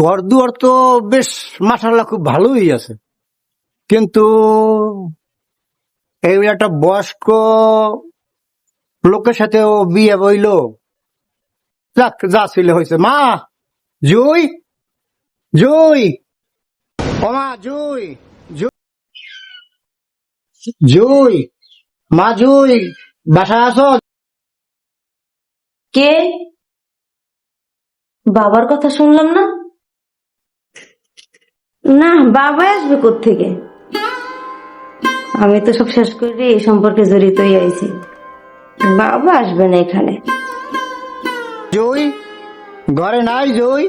ঘর দুয়ার তো বেশ মাসাল্লাহ খুব ভালোই আছে। কিন্তু এই একটা বয়স্ক লোকের সাথে ও বিয়ে বইল। যাক, যা ছিল হয়েছে মা, জুই জুই মা জুই জুই, মা, জুই, বাসায় আছো? কে? বাবার কথা শুনলাম না? না বাবা আসবে থেকে আমি তো সব শেষ করে এই সম্পর্কে জড়িতই আইছি বাবা আসবে না এখানে। জুই? ঘরে নাই জুই?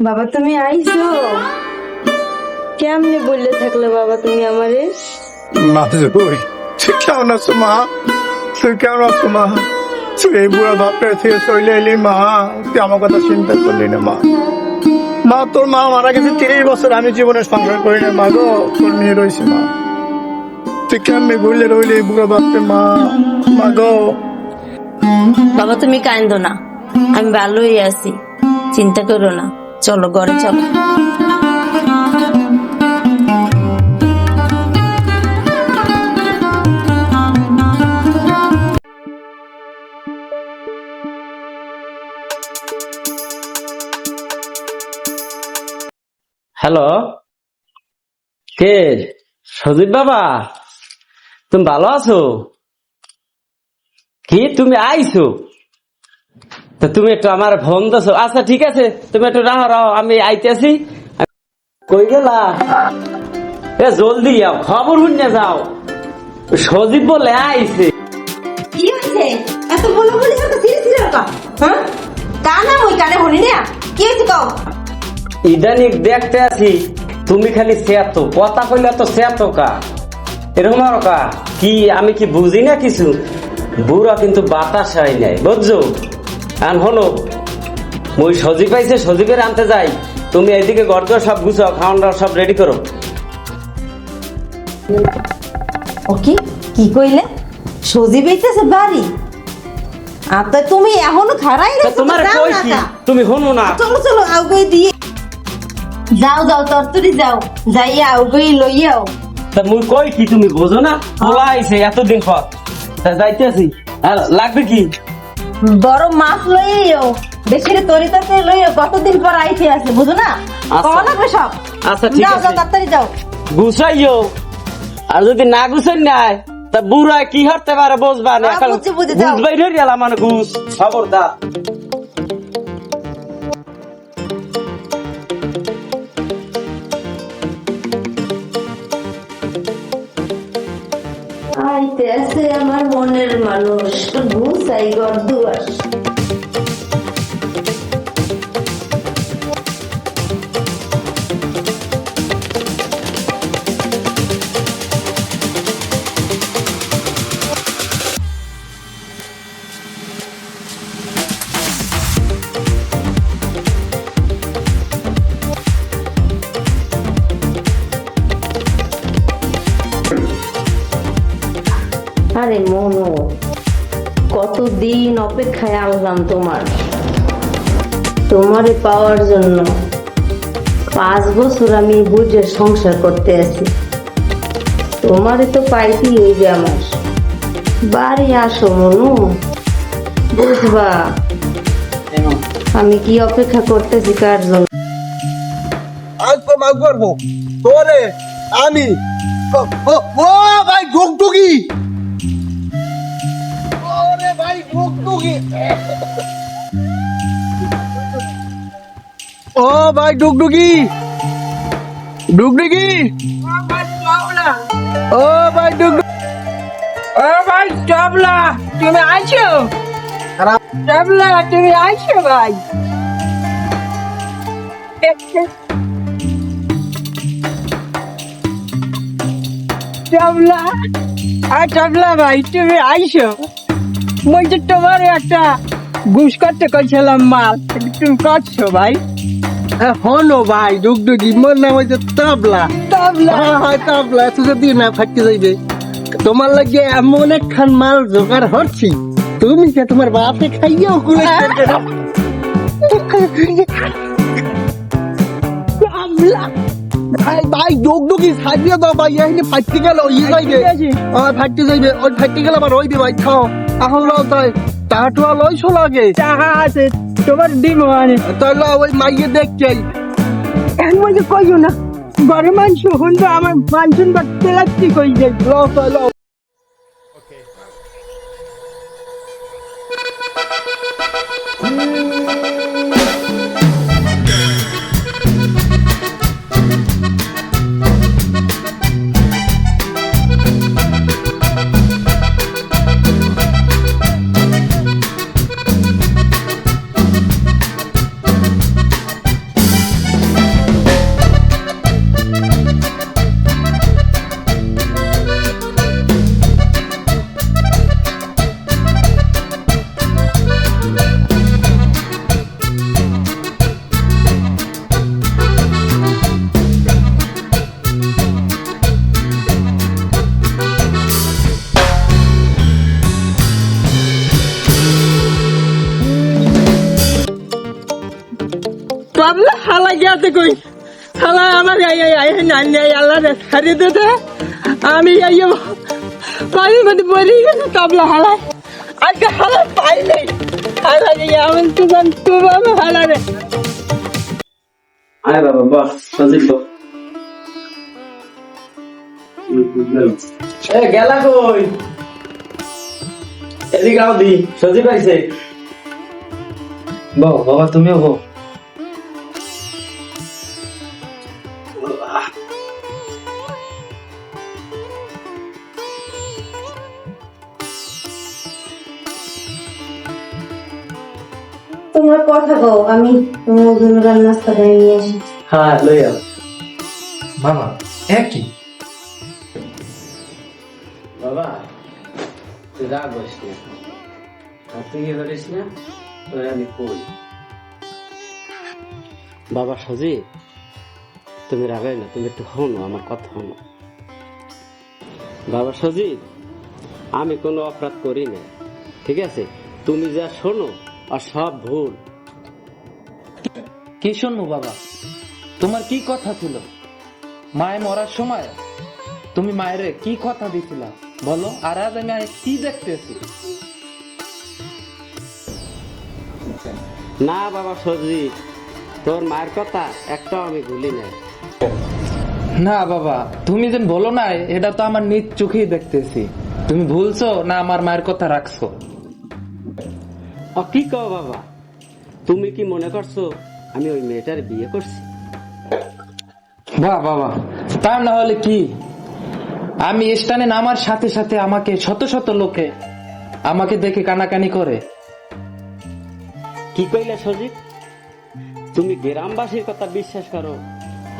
বাবা তুমি আইছো? কেমনে বললে থাকলে বাবা তুমি আমারে? মা জুই তুই কেমন আছো মা? তুই কেমন আছো মা? তুই এই বুড়া বাপের থেকে চলে এলি মা তুই আমার কথা চিন্তা করলি না মা। মা তোর মা মারা গেছে তিরিশ বছর আমি জীবনে সংসার করি না মা গো তোর মেয়ে রয়েছে মা। তুই কেমনি ঘুরলে রইলি বুড়ো বাপের মা? মা গো। বাবা তুমি কান্দো না। আমি ভালোই আছি। চিন্তা করো না। চলো ঘরে চলো। হ্যালো? কে? সজীব বাবা? তুমি ভালো আছো? কি তুমি আইছো? তো তুমি একটু আমার ফোন দিছো। আচ্ছা ঠিক আছে, তুমি একটু রাহো রাহো, আমি আইতেছি। কই গেলা? এ, জলদি যাও খবর শুনে যাও। সজীব বলে আইছে। কি হয়েছে? এত বলে বলে এত ধীরে ধীরে রাখা হ্যাঁ? কানা ওই কানে হনি না। কি হয়েছে কও? ইদানিক দেখতে আছি তুমি খালি সেত কথা কইলে তো সেত কা। এরকম আর কা? কি আমি কি বুঝি না কিছু? বুড়া কিন্তু বাতাস হয় নাই বুঝছ? আর হলো মই সজীব পাইছে সজীবের আনতে যাই। তুমি এইদিকে ঘর সব গুছাও খাওয়ান সব রেডি করো। ও কি? কইলে? সজি বেইতেছে বাড়ি? আর তুমি এখনও খারাই রেখেছো, তোমার কই কি? তুমি হনো না। চলো চলো আউগই দিয়ে যাও যাও তরতরি যাও। যাইয়া আউগই লইয়াও তা মুই কই কি তুমি বোঝো না? বলা আইছে এত দিন পর তা যাইতেছি লাগবে কি? বড় মাছ লইয়াও বেশি রে তরি তরকারি লইয়াও কতদিন পর আইতে আছে বুঝো না। কখন লাগবে সব আচ্ছা, ঠিক আছে। যাও তাড়াতাড়ি যাও। গুছাইও। আর যদি না গুছাই নাই তা বুড়া কি হতে পারে বুঝবা না বুঝবাই এলাম মানে ঘুষ খবরদার মনের মানুষ ঘুষাই ঘর দুয়ার আরে মনো কতদিন অপেক্ষায় আনলাম তোমার? তোমারে পাওয়ার জন্য পাঁচ বছর আমি বুঝে সংসার করতে আছি। তোমারে তো পাইতেই হইবে আমার। বাড়ি আসো মনু বুঝবা আমি কি অপেক্ষা করতেছি কার জন্য? আজ তো মাগ করব তোরে আমি ও ভাই ডুগডুগি ও ভাই ডুগডুগি। ডুগডুগি। ও ভাই ডুগডুগি। ও ভাই ডাবলা তুমি আইছো? তুমি আইছো ভাই? ডাবলা আর ডাবলা ভাই তুমি আইছো? মই যে তোমার একটা ঘুষ করতে কইছিলাম মাল। তুমি করছ ভাই? হনো ভাই ডুগডুগি মোর নাম হইছে তাবলা। ডাবলা হ্যাঁ হয় তাবলা। তুই যদি না ফাটতে যাইবে তোমার লাগে এমন একখান মাল জোগাড় হচ্ছি তুমি যে তোমার বাপে খাইয়াও তবলা? ভাই ভাই যোগি সাজিয়ে দাও ভাই এখানে ফাটতে গেল ইয়ে যাইবে। আর ফাটতে যাইবে। ওই ফাটতে গেলে আবার হইবে ভাই খাও। এখন ল তাই টাকা লইছো লাগে? টাকা আছে তোমার দিব মানে তাহলে ওই মাইয়ে দেখতে মই মধ্যে কইও না। বাৰু মাংস শুনতো আমার মাংস বা তেলাচ্ছি কই যাই ল তাই লও তবলা হালা গিয়াতে কই? হালা আমার আল্লাহ আমি এই পানির মধ্যে পড়ে গেছে তবলা হালা আজকে হালা পাই নেই হালা তো তো বাবা হালা রে। আয় বাবা সজিব এ গেলা কই? এদিকে আও দি সজিব আইছে বউ বাবা তুমিও বউ আমি তোমার জন্য রান্না নাস্তা করে নিয়ে আসি হ্যাঁ লই আও। মামা একই। বাবা তুই রাগ করিস না। আর তুই ইয়ে করিস না তোর আমি কই? বাবা সজি তুমি রাগাই না তুমি একটু হনো আমার কথা হনো বাবা সজি আমি কোনো অপরাধ করি না ঠিক আছে? তুমি যা শোনো আর সব ভুল। কি শুনব বাবা? তোমার কি কথা ছিল? মায়ে মরার সময় তুমি মায়ের কি কথা দিছিলা? বলো আর আজ আমি কি দেখতেছি? না বাবা সজি তোর মায়ের কথা একটাও আমি ভুলি নাই। না বাবা তুমি যেন বলো না এটা তো আমার নিজ চোখেই দেখতেছি। তুমি ভুলছো না আমার মায়ের কথা রাখছো? কি কও বাবা? তুমি কি মনে করছ আমি ওই মেয়েটার বিয়ে করছি। বাহ বাবা তা না হলে কি? আমি স্টানে নামার সাথে সাথে আমাকে শত শত লোকে আমাকে দেখে কানাকানি করে। কি কইলে সজিত? তুমি গ্রামবাসীর কথা বিশ্বাস করো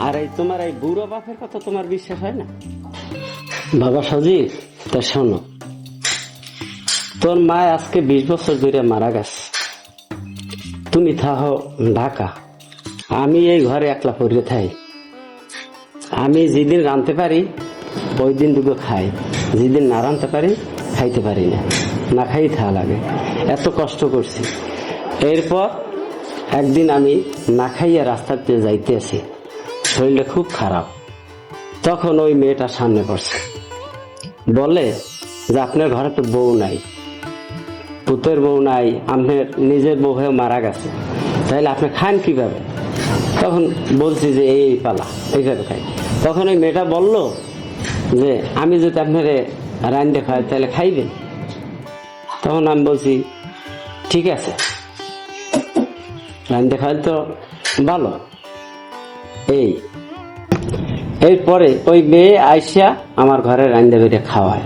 আর এই তোমার এই বুড়ো বাপের কথা তোমার বিশ্বাস হয় না? বাবা সজিত তা শোনো। তোর মা আজকে বিশ বছর ধরে মারা গেছে। তুমি থাহ ঢাকা আমি এই ঘরে একলা পড়ে থাই। আমি যেদিন রাঁধতে পারি, ওই দিন দুটো খাই। যেদিন না রাঁধতে পারি, খাইতে পারি না। না খাই থাকা লাগে। এত কষ্ট করছি। এরপর একদিন আমি না খাইয়া রাস্তা দিয়ে যাইতে আছি শরীরটা খুব খারাপ। তখন ওই মেয়েটা সামনে পড়ছে। বলে যে, আপনার ঘরে তো বউ নাই। পুতের বউ নাই, আপনার নিজের বউ হয়ে মারা গেছে। তাহলে আপনি খান কীভাবে? তখন বলছি যে, এই পালা, এইভাবে খাই। তখন ওই মেয়েটা বলল যে, আমি যদি আপনার রান্না খাই তাহলে খাইবেন? তখন আমি বলছি, ঠিক আছে। রান্না খাই তো ভালো। এই, এরপরে ওই মেয়ে আইসা আমার ঘরে রান্না বেড়ে খাওয়ায়।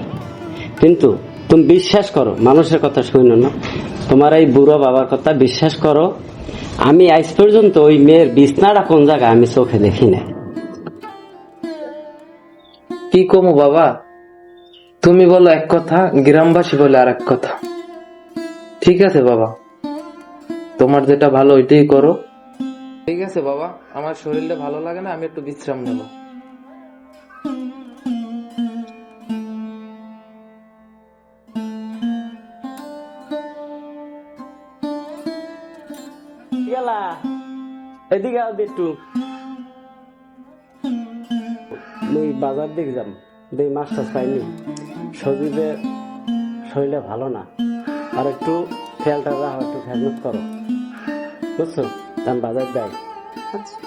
কিন্তু তুমি বিশ্বাস করো, মানুষের কথা শুনো না। তোমার এই বুড়ো বাবার কথা বিশ্বাস করো। আমি আজ পর্যন্ত ওই মেয়ের বিছনাটা কোন জায়গায় আমি চোখে দেখি না কি কমু বাবা? তুমি বলো এক কথা, গ্রামবাসী বলে আর এক কথা। ঠিক আছে বাবা। তোমার যেটা ভালো ওইটাই করো। ঠিক আছে বাবা, আমার শরীরটা ভালো লাগে না, আমি একটু বিশ্রাম নেব। এদিকে আর একটু। এই বাজার দিকে যাম। দুই মাস টাছ পাইনি। শরীরে শরীরে ভালো না। আর একটু খেয়ালটা রাখো, একটু খেয়াল করো। বুঝছ? আমি বাজার যাই। আচ্ছা।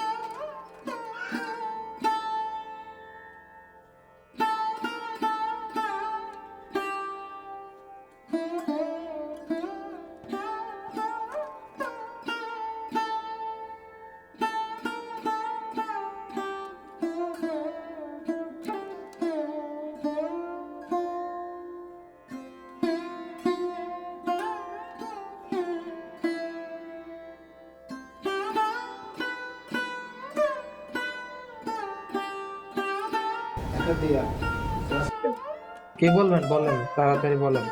কি বলবেন? বলেন, তাড়াতাড়ি বলেন।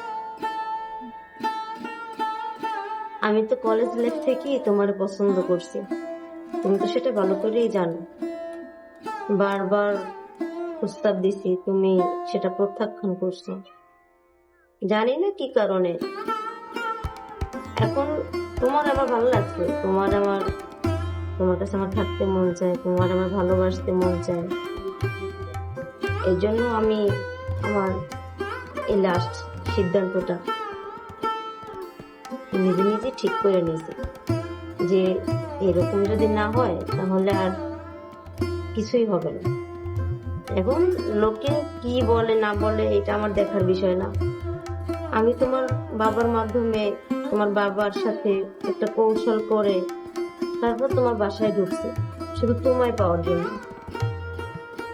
আমি তো কলেজ লাইফ থেকেই তোমার পছন্দ করছি। তুমি তো সেটা ভালো করেই জানো। বারবার প্রস্তাব দিছি, তুমি সেটা প্রত্যাখ্যান করছ। জানি না কি কারণে। এখন তোমার আমার ভালো লাগছে, তোমার আমার তোমার কাছে আমার থাকতে মন চায়, তোমার আমার ভালোবাসতে মন চায়। এই জন্য আমি আমার এই লাস্ট সিদ্ধান্তটা নিজে নিজে ঠিক করে নিয়েছি। যে এরকম যদি না হয়, তাহলে আর কিছুই হবে না। এখন লোকে কি বলে, না বলে, এটা আমার দেখার বিষয় না। আমি তোমার বাবার মাধ্যমে তোমার বাবার সাথে একটা কৌশল করে তারপর তোমার বাসায় ঢুকছে। শুধু তোমায় পাওয়ার জন্য।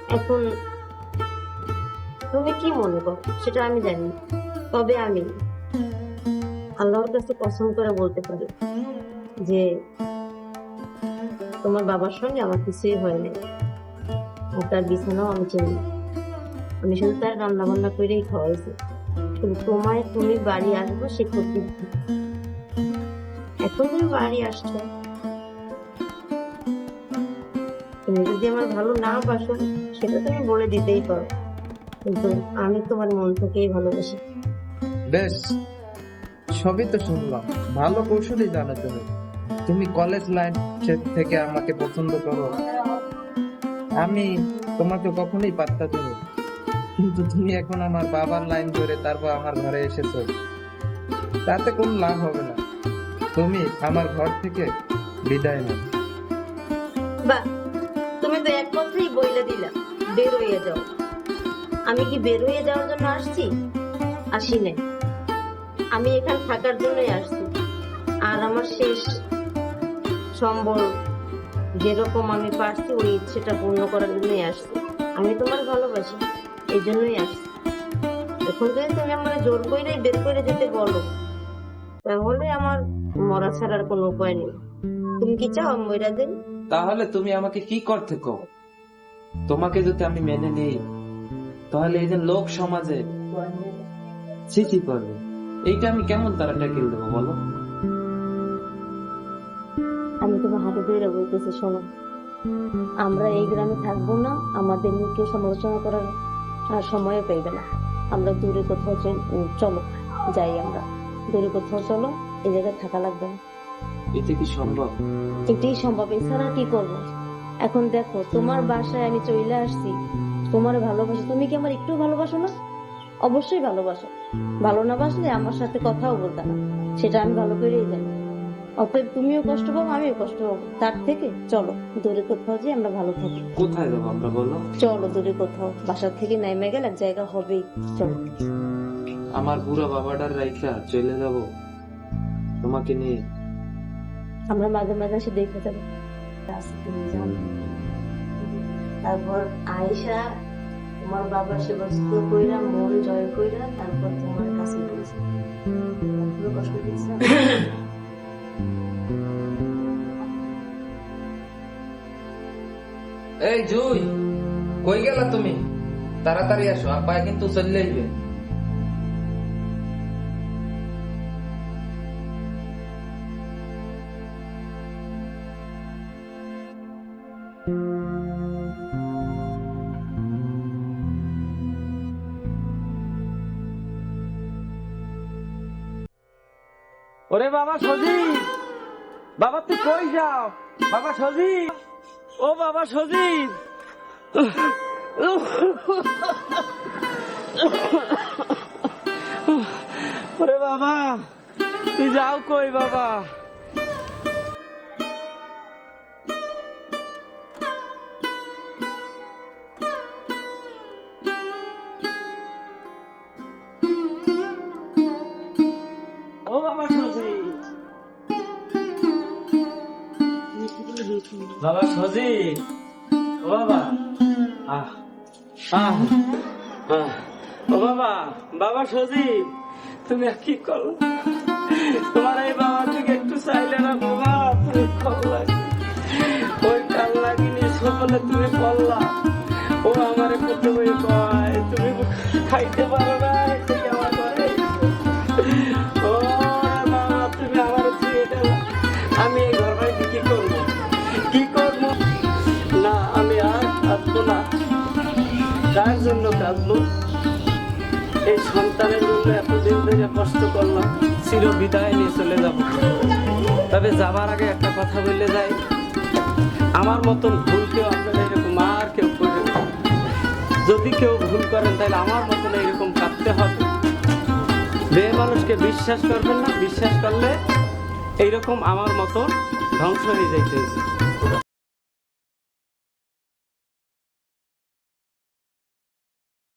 এখন তুমি কি মনে করো? সেটা আমি জানি তবে আমি আল্লাহর কাছে কসম করে বলতে পারি যে তোমার বাবার সঙ্গে আমার কিছুই হয়নি আর তার বিছানাও আমি চিনি আমি শুধু তার রান্না বান্না করেই খাওয়াইছি। শুধু তোমায় তুমি বাড়ি আসব সে করতে এখন তুমি বাড়ি আসছো। তুমি যদি আমার ভালো না বাসো, সেটা তুমি বলে দিতেই পারো। কিন্তু আমি তোমার মন থেকেই ভালোবাসি। বেশ সবই তো শুনলাম। ভালো কৌশলই জানো তুমি। তুমি কলেজ লাইন থেকে আমাকে পছন্দ করো। আমি তোমাকে কখনোই পাত্তা দেবো কিন্তু তুমি এখন আমার বাবার লাইন ধরে তারপর আমার ঘরে এসেছ। তাতে কোনো লাভ হবে না। তুমি আমার ঘর থেকে বিদায় নাও। বা তুমি তো এক কথাই বইলে দিলা। বের হয়ে যাও। আমি কি বের হয়ে যাওয়ার জন্য আসছি? আসি নাই আমি এখানে থাকার জন্যই আসছি। আর আমার শেষ সম্বল যেরকম আমি পারছি, ওই ইচ্ছেটা পূর্ণ করার জন্যই আসছি। আমি তোমার ভালোবাসি, এই জন্যই আসছি। এখন যদি তুমি আমার জোর করেই বের করে যেতে বলো, তাহলে আমার মরা ছাড়ার কোনো উপায় নেই। তুমি কি চাও দিন তাহলে তুমি আমাকে কি করতে কো তোমাকে যদি আমি মেনে নিই তাহলে এই যে লোক সমাজে ছিচি করবে এইটা আমি কেমন তারা ট্যাকেল দেবো বলো? আমি তোমার হাতে ধরে বলতেছি শোনো। আমরা এই গ্রামে থাকব না আমাদের কেউ সমালোচনা করার আর সময় পাইবে না। আমরা দূরে কোথাও চলো যাই আমরা। দূরে কোথাও চলো এই জায়গায় থাকা লাগবে না। এতে কি সম্ভব? এটাই সম্ভব এছাড়া কি করব? এখন দেখো তোমার বাসায় আমি চলে আসছি তোমার ভালোবাসি তুমি কি আমার একটু ভালোবাসো না? অবশ্যই ভালোবাসো। ভালো না বাসলে আমার সাথে কথাও বলতে না। সেটা আমি ভালো করেই জানি। অতএব তুমিও কষ্ট পাবো আমিও কষ্ট পাবো। তার থেকে চলো দূরে কোথাও যে আমরা ভালো থাকি। কোথায় যাব আমরা বলো? চলো দূরে কোথাও। বাসা থেকে নাইমে গেলে এক জায়গা হবেই। চলো। আমার বুড়া বাবাটার রাইখা চলে যাব। তোমাকে নিয়ে। আমরা মাঝে মাঝে এসে দেখে যাব। রাস্তা। তারপর আয়েশা, তোমার বাবার সেবা যত্ন কইরা মন জয় কইরা তারপর তোমার কাছে বলছে এই জুই, কই গেলা তুমি? তাড়াতাড়ি আসো আব্বা কিন্তু চলে আসবে বাবা সজীব। ও বাবা সজীব। ওরে বাবা তুই যাও কই বাবা? সজি ও বাবা। আহ আহ। ও বাবা বাবা সজি তুমি কি করো? তোমার এই বাবা থেকে একটু চাইলে না বাবা, তুমি লাগে। ওই কাল লাগিনি সকলে তুমি বললা, ও আমারে প্রথমে কয়, তুমি খাইতে পারো না কার জন্য কাঁদবো এই সন্তানের জন্য এতদিন ধরে কষ্ট করলাম চির বিদায় নিয়ে চলে যাব। তবে যাবার আগে একটা কথা বললে যাই, আমার মতন ভুল কেউ আপনারা এরকম আর কেউ করবেন যদি কেউ ভুল করেন, তাহলে আমার মতন এরকম কাঁদতে হবে। মেয়ে মানুষকে বিশ্বাস করবেন না, বিশ্বাস করলে এইরকম আমার মতন ধ্বংস হয়ে যাইতে।